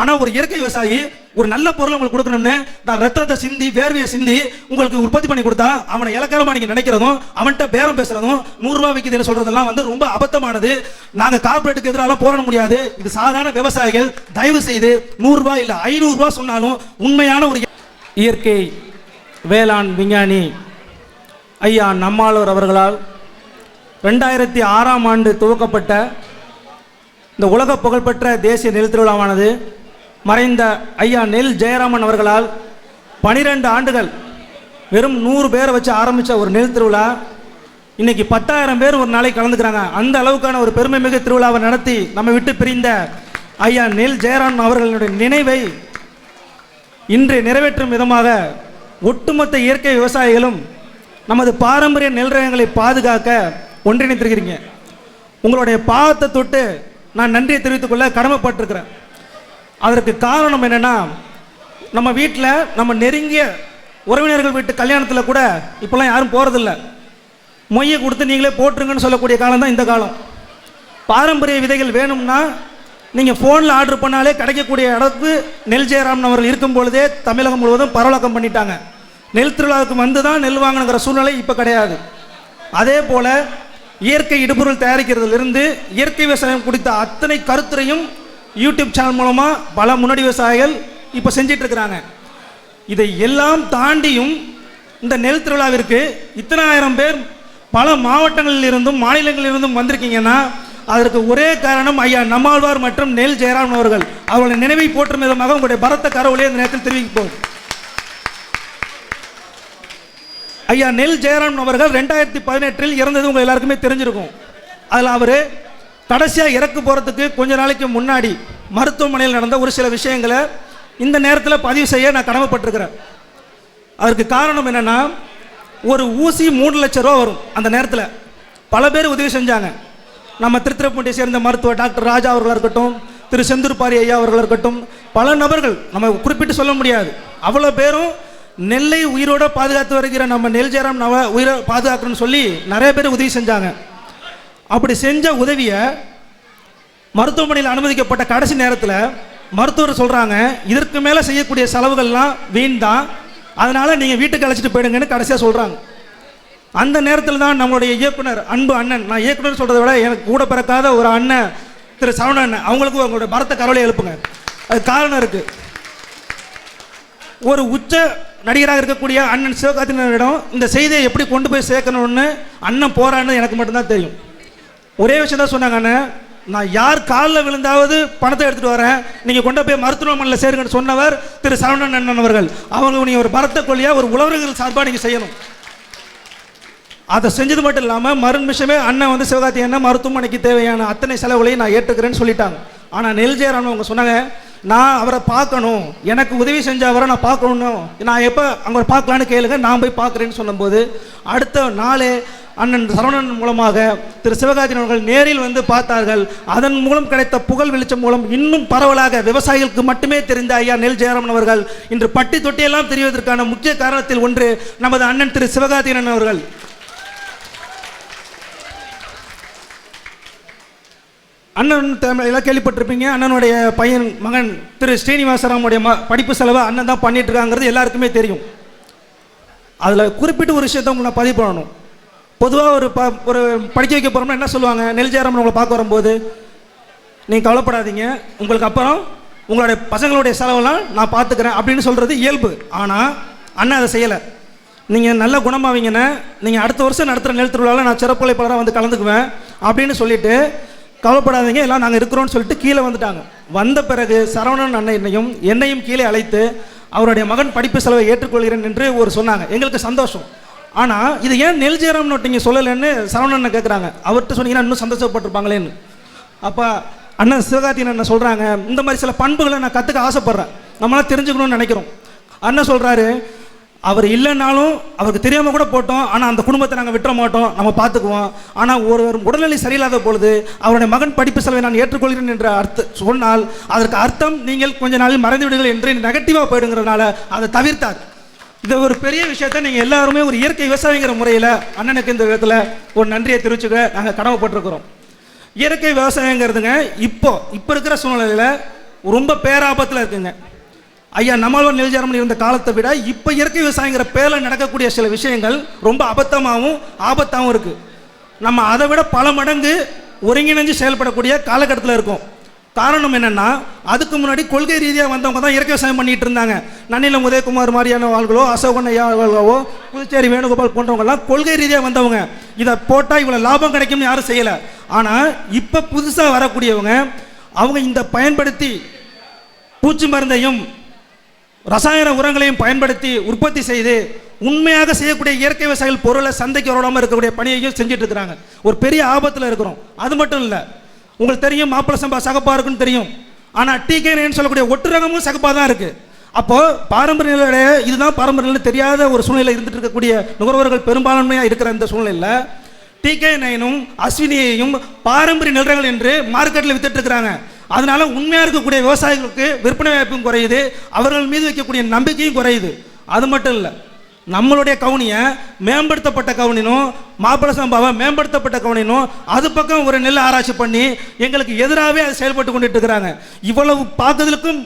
ஆனா ஒரு இயற்கை விவசாயி ஒரு நல்ல பொருளை உங்களுக்கு கொடுக்கணும்னு நான் ரத்தத்தை சிந்தி வேர்வையை சிந்தி உங்களுக்கு உற்பத்தி பண்ணி கொடுத்தா அவனை இலக்காரமா நீங்க நினைக்கிறதும் அவன்கிட்ட பேரம் பேசுறதும் நூறு ரூபாய் விற்குதுன்னு சொல்றதெல்லாம் வந்து ரொம்ப அபத்தமானது. நாங்க கார்பரேட்டுக்கு எதிராக போராட முடியாது. இது சாதாரண விவசாயிகள் தயவு செய்து நூறு ரூபாய் இல்ல ஐநூறு ரூபாய் சொன்னாலும் உண்மையான ஒரு இயற்கை வேளாண் விஞ்ஞானி ஐயா நம்மாளூர் அவர்களால் ரெண்டாயிரத்தி ஆறாம் ஆண்டு துவக்கப்பட்ட இந்த உலக புகழ்பெற்ற தேசிய நெல் திருவிழாவானது மறைந்த ஐயா நெல் ஜெயராமன் அவர்களால் பனிரெண்டு ஆண்டுகள் வெறும் நூறு பேரை வச்சு ஆரம்பித்த ஒரு நெல் திருவிழா. இன்னைக்கு பத்தாயிரம் பேர் ஒரு நாளைக்கு கலந்துக்கிறாங்க. அந்த அளவுக்கான ஒரு பெருமை மிகு திருவிழாவை நடத்தி நம்ம விட்டு பிரிந்த ஐயா நெல் ஜெயராமன் அவர்களுடைய நினைவை இன்று நிறைவேற்றும் விதமாக ஒட்டுமொத்த இயற்கை விவசாயிகளும் நமது பாரம்பரிய நெல் ரகங்களை பாதுகாக்க ஒன்றிணைத்திருக்கிறீங்க உங்களுடைய பாவத்தை தொட்டு நான் நன்றியை தெரிவித்துக்கொள்ள கடமைப்பட்டிருக்கிறேன். அதற்கு காரணம் என்னென்னா நம்ம வீட்டில் நம்ம நெருங்கிய உறவினர்கள் வீட்டு கல்யாணத்தில் கூட இப்போல்லாம் யாரும் போகிறதில்ல மொய்யை கொடுத்து நீங்களே போட்டுருங்கன்னு சொல்லக்கூடிய காலம் தான் இந்த காலம். பாரம்பரிய விதைகள் வேணும்னா நீங்கள் ஃபோனில் ஆர்டர் பண்ணாலே கிடைக்கக்கூடிய இடத்து நெல் ஜெயராமன் அவர்கள் இருக்கும் பொழுதே தமிழகம் முழுவதும் பரவலாக்கம் பண்ணிட்டாங்க. நெல் திருவிழாவுக்கு வந்து தான் நெல் வாங்கணுங்கிற சூழ்நிலை இப்போ கிடையாது. அதே போல் இயற்கை இடுபொருள் தயாரிக்கிறதுலேருந்து இயற்கை விவசாயம் குறித்த அத்தனை கருத்துரையும் யூடியூப் சேனல் மூலமாக பல முன்னோடி விவசாயிகள் இப்போ செஞ்சிட்ருக்கிறாங்க. இதை எல்லாம் தாண்டியும் இந்த நெல் திருவிழாவிற்கு இத்தனை ஆயிரம் பேர் பல மாவட்டங்களில் இருந்தும் மாநிலங்களில் இருந்தும் வந்திருக்கீங்கன்னா அதற்கு ஒரே காரணம் ஐயா நம்மாழ்வார் மற்றும் நெல் ஜெயராமன் அவர்கள். அவர்களை நினைவை போற்றும் விதமாக உங்களுடைய பரத்த கரவுலே இந்த நேரத்தில் தெரிவிப்போம். ஐயா நெல் ஜெயராமன் அவர்கள் ரெண்டாயிரத்தி பதினெட்டில் இறந்தது உங்கள் எல்லாருக்குமே தெரிஞ்சிருக்கும். அதில் அவர் கடைசியாக இறக்கு போகிறதுக்கு கொஞ்ச நாளைக்கு முன்னாடி மருத்துவமனையில் நடந்த ஒரு சில விஷயங்களை இந்த நேரத்தில் பதிவு செய்ய நான் கடமைப்பட்டிருக்கிறேன். அதற்கு காரணம் என்னென்னா ஒரு ஊசி மூணு லட்ச ரூபா வரும் அந்த நேரத்தில். பல பேர் உதவி செஞ்சாங்க. நம்ம திருத்திரப்பூண்டியை சேர்ந்த மருத்துவர் டாக்டர் ராஜா அவர்களாக இருக்கட்டும் திரு செந்தூர்பாரி ஐயா அவர்களாக இருக்கட்டும் பல நபர்கள் நம்ம குறிப்பிட்டு சொல்ல முடியாது. அவ்வளோ பேரும் நெல்லை உயிரோட பாதுகாத்து வருகிற நம்ம நெல் ஜெயராம் நவ உயிரை பாதுகாக்கணும்னு சொல்லி நிறைய பேர் உதவி செஞ்சாங்க. அப்படி செஞ்ச உதவியை மருத்துவமனையில் அனுமதிக்கப்பட்ட கடைசி நேரத்தில் மருத்துவர் சொல்கிறாங்க இதற்கு மேலே செய்யக்கூடிய செலவுகள்லாம் வீண் தான் அதனால் நீங்கள் வீட்டுக்கு அழைச்சிட்டு போயிடுங்கன்னு கடைசியாக சொல்கிறாங்க அந்த நேரத்தில் தான் நம்மளுடைய இயக்குனர் அன்பு அண்ணன் நான் இயக்குனர் சொல்கிறத விட எனக்கு கூட பிறக்காத ஒரு அண்ணன் திரு சரவண அண்ணன் அவங்களுக்கும் அவங்களுடைய பரத்த கரவலை எழுப்புங்க. அது காரணம் இருக்குது ஒரு உச்ச நடிகராக இருக்கக்கூடிய அண்ணன் சிவகார்த்தினரிடம் இந்த செய்தியை எப்படி கொண்டு போய் சேர்க்கணும்னு அண்ணன் போகிறான்னு எனக்கு மட்டும்தான் தெரியும். ஒரே விஷயம் தான் சொன்னாங்க அண்ணன் நான் யார் காலில் விழுந்தாவது பணத்தை எடுத்துகிட்டு வரேன். நீங்கள் கொண்டு போய் மருத்துவமனையில் சேருங்கன்னு சொன்னவர் திரு சரவணன் அண்ணன் அவர்கள். அவங்க நீங்கள் ஒரு பரத்த கொல்லியாக ஒரு உழவர்கள் சார்பாக நீங்கள் செய்யணும். அதை செஞ்சது மட்டும் இல்லாமல் மறுநிமிஷமே அண்ணன் வந்து சிவகார்த்தி அண்ணன் மருத்துவமனைக்கு தேவையான அத்தனை செலவுகளையும் நான் ஏற்றுக்கிறேன்னு சொல்லிட்டாங்க. ஆனால் நெல் ஜெயராமன் அவங்க சொன்னாங்க நான் அவரை பார்க்கணும். எனக்கு உதவி செஞ்ச அவரை நான் பார்க்கணும் நான் எப்போ அங்கே பார்க்கலான்னு கேளுங்க. நான் போய் பார்க்குறேன்னு சொன்னபோது அடுத்த நாளே அண்ணன் சரவணன் மூலமாக திரு சிவகாஜன் அவர்கள் நேரில் வந்து பார்த்தார்கள். அதன் மூலம் கிடைத்த புகழ் வெளிச்சம் மூலம் இன்னும் பரவலாக விவசாயிகளுக்கு மட்டுமே தெரிந்த ஐயா நெல் ஜெயராமன் அவர்கள். இன்று பட்டி தொட்டியெல்லாம் தெரிவதற்கான முக்கிய காரணத்தில் ஒன்று நமது அண்ணன் திரு சிவகார்த்திகேயன் அவர்கள். அண்ணன் தமிழ் எல்லாம் கேள்விப்பட்டிருப்பீங்க. அண்ணனுடைய பையன் மகன் திரு ஸ்ரீனிவாசராமுடைய ம படிப்பு செலவை அண்ணன் தான் பண்ணிட்டு இருக்காங்கிறது எல்லாருக்குமே தெரியும். அதில் குறிப்பிட்ட ஒரு விஷயத்தை உங்களை பதிவு பண்ணணும். பொதுவாக ஒரு ப ஒரு படிக்க வைக்க போகிறோம்னா என்ன சொல்லுவாங்க? நெல் உங்களை பார்க்க வரும்போது நீங்கள் கவலைப்படாதீங்க. உங்களுக்கு அப்புறம் உங்களுடைய பசங்களுடைய செலவெல்லாம் நான் பார்த்துக்கிறேன் அப்படின்னு சொல்கிறது இயல்பு. ஆனால் அண்ணன் அதை செய்யலை. நீங்கள் நல்ல குணமாவீங்கன்னு நீங்கள் அடுத்த வருஷம் நடத்துகிற நெல் திருவிழாவில் நான் சிறப்புழைப்பாளராக வந்து கலந்துக்குவேன் அப்படின்னு சொல்லிட்டு கவலைப்படாதீங்க எல்லாம் நாங்கள் இருக்கிறோம்னு சொல்லிட்டு கீழே வந்துட்டாங்க. வந்த பிறகு சரவணன் அண்ணனையும் என்னையும் கீழே அழைத்து அவருடைய மகன் படிப்பு செலவை ஏற்றுக்கொள்கிறேன் என்று ஒரு சொன்னாங்க. எங்களுக்கு சந்தோஷம். ஆனால் இது ஏன் நெல் ஜெயராம்னு நீங்கள் சொல்லலைன்னு சரவணன் கேட்குறாங்க அவர்கிட்ட சொன்னீங்கன்னா இன்னும் சந்தோஷப்பட்டிருப்பாங்களேன்னு. அப்போ அண்ணன் சிவகார்த்தியன் அண்ணன் சொல்கிறாங்க இந்த மாதிரி சில பண்புகளை நான் கற்றுக்க ஆசைப்பட்றேன். நம்மளாம் தெரிஞ்சுக்கணும்னு நினைக்கிறோம். அண்ணன் சொல்கிறாரு அவர் இல்லைனாலும் அவருக்கு தெரியாமல் கூட போட்டோம். ஆனால் அந்த குடும்பத்தை நாங்கள் விட்டுற மாட்டோம். நம்ம பார்த்துக்குவோம் ஆனால் ஒரு உடல்நிலை சரியில்லாத பொழுது அவருடைய மகன் படிப்பு செலவை நான் ஏற்றுக்கொள்கிறேன் என்ற அர்த்த சொன்னால் அதற்கு அர்த்தம் நீங்கள் கொஞ்ச நாளில் மறந்து விடுங்கள் என்று நெகட்டிவாக போயிடுங்கிறதுனால அதை தவிர்த்தார். இது ஒரு பெரிய விஷயத்த நீங்கள் எல்லாருமே ஒரு இயற்கை விவசாயிங்கிற முறையில் அண்ணனுக்கு இந்த விதத்தில் ஒரு நன்றியை தெரிவிச்சுக்க நாங்கள் கடமைப்பட்டிருக்கிறோம். இயற்கை விவசாயங்கிறதுங்க இப்போ இப்போ இருக்கிற சூழ்நிலையில் ரொம்ப பேராபத்தில் இருக்குங்க. ஐயா நம்மளவர் நெல்ஜாரமணி இருந்த காலத்தை விட இப்போ இயற்கை விவசாயங்கிற பேரில் நடக்கக்கூடிய சில விஷயங்கள் ரொம்ப அபத்தமாகவும் ஆபத்தாகவும் இருக்குது நம்ம அதை விட பல மடங்கு ஒருங்கிணைஞ்சு செயல்படக்கூடிய காலகட்டத்தில் இருக்கும். காரணம் என்னென்னா அதுக்கு முன்னாடி கொள்கை ரீதியாக வந்தவங்க தான் இயற்கை விவசாயம் பண்ணிட்டு இருந்தாங்க. நன்னிலம் உதயகுமார் மாதிரியான ஆள்களோ அசோகன் ஐயாவோ புதுச்சேரி வேணுகோபால் போன்றவங்கலாம் கொள்கை ரீதியாக வந்தவங்க. இதை போட்டால் இவ்வளோ லாபம் கிடைக்கும்னு யாரும் செய்யலை. ஆனால் இப்போ புதுசாக வரக்கூடியவங்க அவங்க இந்த பயன்படுத்தி பூச்சி மருந்தையும் ரசாயன உரங்களையும் பயன்படுத்தி உற்பத்தி செய்து உண்மையாக செய்யக்கூடிய இயற்கை விவசாயிகள் பொருளை சந்தைக்கு வரலாமல் இருக்கக்கூடிய பணியையும் செஞ்சுட்டு இருக்கிறாங்க ஒரு பெரிய ஆபத்தில் இருக்கிறோம். அது மட்டும் இல்லை. உங்களுக்கு தெரியும் மாப்பிள சம்பா சகப்பா இருக்குன்னு தெரியும். ஆனால் டிகேன்னு சொல்லக்கூடிய ஒட்டுரகமும் சகப்பாக தான் இருக்குது அப்போ பாரம்பரிய நிலைய இதுதான் பாரம்பரிய நிலை தெரியாத ஒரு சூழ்நிலை இருந்துட்டு இருக்கக்கூடிய நுகர்வோர்கள் பெரும்பான்மையாக இருக்கிற இந்த சூழ்நிலையில் டிகே நைனும் அஸ்வினியையும் பாரம்பரிய நிலங்கள் என்று மார்க்கெட்டில் வித்துட்டு இருக்கிறாங்க. அதனால உண்மையாக இருக்கக்கூடிய விவசாயிகளுக்கு விற்பனை வாய்ப்பும் குறையுது. அவர்கள் மீது வைக்கக்கூடிய நம்பிக்கையும் குறையுது. அது மட்டும் இல்லை நம்மளுடைய கவுனியை மேம்படுத்தப்பட்ட கவுனினும் மாப்பிள சம்பாவை மேம்படுத்தப்பட்ட கவுனினும் அது பக்கம் ஒரு நெல் ஆராய்ச்சி பண்ணி எங்களுக்கு எதிராகவே அது செயல்பட்டு கொண்டுட்டு இருக்கிறாங்க. இவ்வளவு பார்த்ததுக்கும்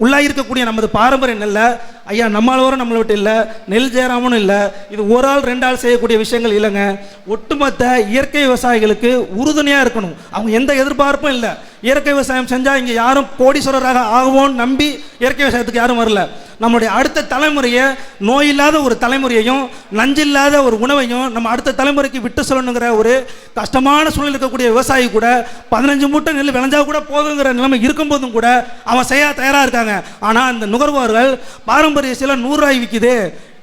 உள்ளாக இருக்கக்கூடிய நமது பாரம்பரியம் இல்லை? ஐயா நம்மளவரும் நம்மளை விட்டு இல்லை. நெல் ஜெயராமனும் இல்லை. இது ஒரு ஆள் ரெண்டு ஆள் செய்யக்கூடிய விஷயங்கள் இல்லைங்க. ஒட்டுமொத்த இயற்கை விவசாயிகளுக்கு உறுதுணையாக இருக்கணும். அவங்க எந்த எதிர்பார்ப்பும் இல்லை. இயற்கை விவசாயம் செஞ்சால் இங்கே யாரும் கோடீஸ்வரராக ஆகுவோன்னு நம்பி இயற்கை விவசாயத்துக்கு யாரும் வரல. நம்மளுடைய அடுத்த தலைமுறையை நோய் இல்லாத ஒரு தலைமுறையையும் நஞ்சில்லாத ஒரு உணவையும் நம்ம அடுத்த தலைமுறைக்கு விட்டு சொல்லணுங்கிற ஒரு கஷ்டமான சூழ்நிலை இருக்கக்கூடிய விவசாயி கூட பதினஞ்சு மூட்டை நெல் விளைஞ்சா கூட போதுங்கிற நிலைமை இருக்கும்போதும் கூட அவன் செய்ய தயாராக இருக்காங்க. ஆனால் அந்த நுகர்வோர்கள் பாரம்பரிய சில நூறுரூவாய் விற்கிது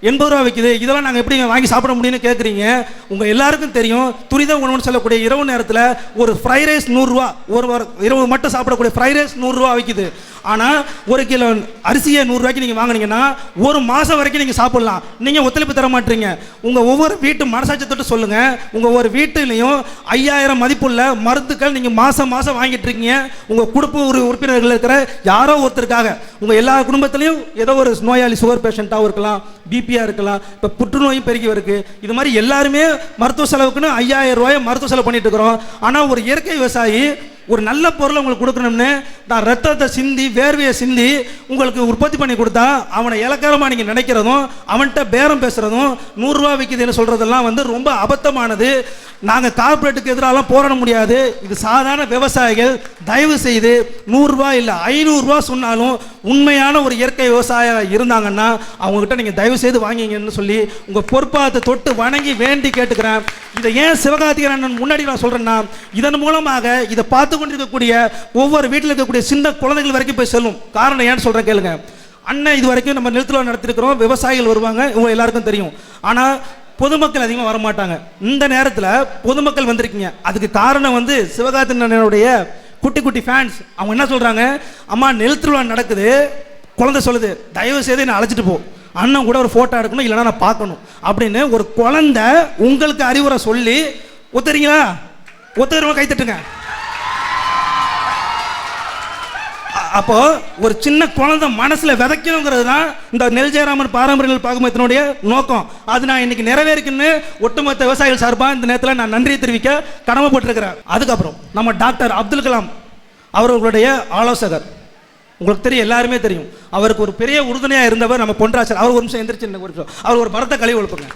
எண்பது ரூபா விற்கிது இதெல்லாம் நாங்கள் எப்படி வாங்கி சாப்பிட முடியும்னு கேட்குறீங்க உங்கள் எல்லாருக்கும் தெரியும். துரித உணவுன்னு சொல்லக்கூடிய இரவு நேரத்தில் ஒரு ஃப்ரை ரைஸ் நூறுரூவா ஒரு வாரம் இரவு மட்டும் சாப்பிடக்கூடிய ஃப்ரை ரைஸ் நூறுரூவா விற்கிது ஆனால் ஒரு கிலோ அரிசியை நூறுரூவாய்க்கு நீங்கள் வாங்குனீங்கன்னா ஒரு மாதம் வரைக்கும் நீங்கள் சாப்பிட்லாம். நீங்கள் ஒத்துழைப்பு தர மாட்டீங்க. உங்கள் ஒவ்வொரு வீட்டு மனசாட்சி தொட்டு சொல்லுங்கள் உங்கள் ஒவ்வொரு வீட்டுலேயும் ஐயாயிரம் மதிப்புள்ள மருந்துக்கள் நீங்கள் மாதம் மாதம் வாங்கிட்டு இருக்கீங்க. உங்கள் குடும்ப ஒரு உறுப்பினர்கள் இருக்கிற யாரோ ஒருத்தருக்காக. உங்கள் எல்லா குடும்பத்துலேயும் ஏதோ ஒரு நோயாளி சுகர் பேஷண்ட்டாகவும் இருக்கலாம் பிபி பிபியாக இருக்கலாம் இப்போ புற்றுநோயும் பெருகி வருது. இது மாதிரி எல்லாருமே மருத்துவ செலவுக்குன்னு ஐயாயிரம் ரூபாய் மருத்துவ செலவு பண்ணிட்டு இருக்கிறோம். ஆனால் ஒரு இயற்கை விவசாயி ஒரு நல்ல பொருளை உங்களுக்கு கொடுக்கணும்னு நான் ரத்தத்தை சிந்தி வேர்வையை சிந்தி உங்களுக்கு உற்பத்தி பண்ணி கொடுத்தா அவனை இலக்காரமாக நீங்கள் நினைக்கிறதும் அவன்கிட்ட பேரம் பேசுகிறதும் நூறுரூவா விற்கிதுன்னு சொல்கிறதெல்லாம் வந்து ரொம்ப அபத்தமானது. நாங்கள் கார்பரேட்டுக்கு எதிராலாம் போராட முடியாது. இது சாதாரண விவசாயிகள் தயவு செய்து நூறுரூவா இல்லை ஐநூறுரூவா சொன்னாலும் உண்மையான ஒரு இயற்கை விவசாயம் இருந்தாங்கன்னா அவங்கக்கிட்ட நீங்கள் தயவு செய்து வாங்கிங்கன்னு சொல்லி உங்கள் பொறுப்பாத்தை தொட்டு வணங்கி வேண்டி கேட்டுக்கிறேன். இதை ஏன் சிவகார்த்திகேயன் முன்னாடி நான் சொல்கிறேன்னா இதன் மூலமாக இதை பார்த்து கொண்டிருக்கக்கூடிய ஒவ்வொரு வீட்டில் இருக்கக்கூடிய சின்ன குழந்தைகள் வரைக்கும் போய் செல்லும். காரணம் ஏன்னு சொல்கிறேன் கேளுங்க. அண்ணன் இது வரைக்கும் நம்ம நிலத்தில் நடத்திருக்கிறோம். விவசாயிகள் வருவாங்க. இவங்க எல்லாருக்கும் தெரியும். ஆனால் பொதுமக்கள் அதிகமாக வரமாட்டாங்க. இந்த நேரத்தில் பொதுமக்கள் வந்திருக்கீங்க. அதுக்கு காரணம் வந்து சிவகார்த்திகேயனுடைய குட்டி குட்டி ஃபேன்ஸ் அவங்க என்ன சொல்கிறாங்க அம்மா நெல் திருவிழா நடக்குது. குழந்தை சொல்லுது. தயவு செய்து என்னை அழைச்சிட்டு போ. அண்ணன் கூட ஒரு ஃபோட்டோ எடுக்கணும். இல்லைன்னா நான் பார்க்கணும். அப்படின்னு ஒரு குழந்தை உங்களுக்கு அறிவுரை சொல்லி ஒத்துறீங்களா? ஒத்துக்கிறவங்க கைத்தட்டுங்க அப்போ ஒரு சின்ன குழந்தை மனசுல விதைக்கணுங்கிறது தான் இந்த நெல் ஜெயராமன் பாரம்பரியங்கள் பாகுமத்தினுடைய நோக்கம். அது நான் இன்னைக்கு நிறைவேறிக்குன்னு ஒட்டுமொத்த விவசாயிகள் சார்பாக இந்த நேரத்தில் நான் நன்றியை தெரிவிக்க கடமைப்பட்டிருக்கிறேன் அதுக்கப்புறம் நம்ம டாக்டர் அப்துல் கலாம் அவர்களுடைய ஆலோசகர். உங்களுக்கு தெரியும் எல்லாருமே தெரியும். அவருக்கு ஒரு பெரிய உறுதுணையாக இருந்தவர் நம்ம பொன்ராசர் அவர் ஒரு நிமிஷம் எந்திரிச்சு ஒரு நிமிஷம். அவர் ஒரு மரத்தை கழிவு கொடுப்பாங்க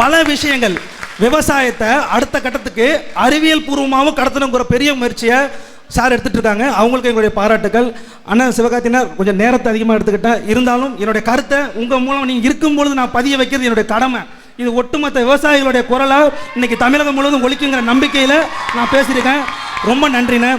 பல விஷயங்கள் விவசாயத்தை அடுத்த கட்டத்துக்கு அறிவியல் பூர்வமாகவும் கடத்தணுங்கிற பெரிய முயற்சியை சார் எடுத்துட்டு இருக்காங்க. அவங்களுக்கு எங்களுடைய பாராட்டுக்கள். அண்ணன் சிவகார்த்தினர் கொஞ்சம் நேரத்தை அதிகமாக எடுத்துக்கிட்டேன் இருந்தாலும் என்னுடைய கருத்தை உங்கள் மூலம் நீங்கள் இருக்கும்பொழுது நான் பதிய வைக்கிறது என்னுடைய கடமை. இது ஒட்டுமொத்த விவசாயிகளுடைய குரலாக இன்னைக்கு தமிழகம் முழுவதும் ஒழிக்குங்கிற நம்பிக்கையில் நான் பேசியிருக்கேன். ரொம்ப நன்றிண்ணே.